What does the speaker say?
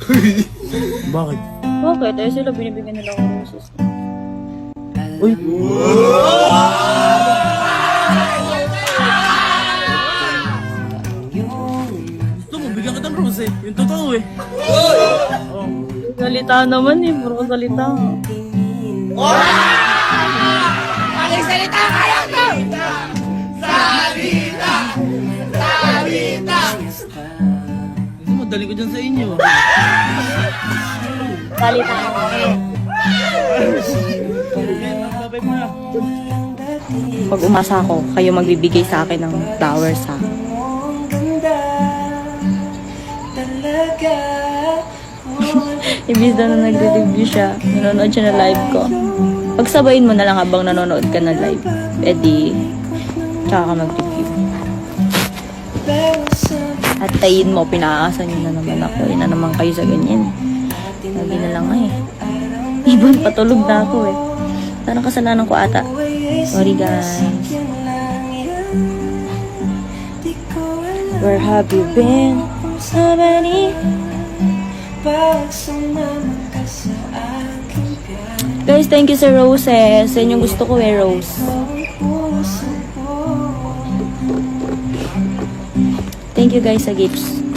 Bakit? Bakit? Eh sila binibigyan nila ako roses. Uy! Gusto mo, bigyan kitang rose eh. Yung totoo eh. Salita naman eh, puro salita. Gusto mo, dali ko dyan sa inyo. Mo na. Pag umasa ako, kayo magbibigay sa akin ng flowers ha. Ibig na nagre-review siya, nanonood siya na live ko. Pagsabayin mo na lang habang nanonood ka ng live. Di, tsaka ka mag-review. At tayin mo, pinaasa niyo na naman ako. Ina naman kayo sa ganyan. Lagi na lang eh. Ibon, patulog na ako eh. Parang kasalanan ko ata. Sorry guys. Where have you been? So many Guys, thank you sa roses. Yan yung gusto ko eh, rose. Thank you guys sa gifts.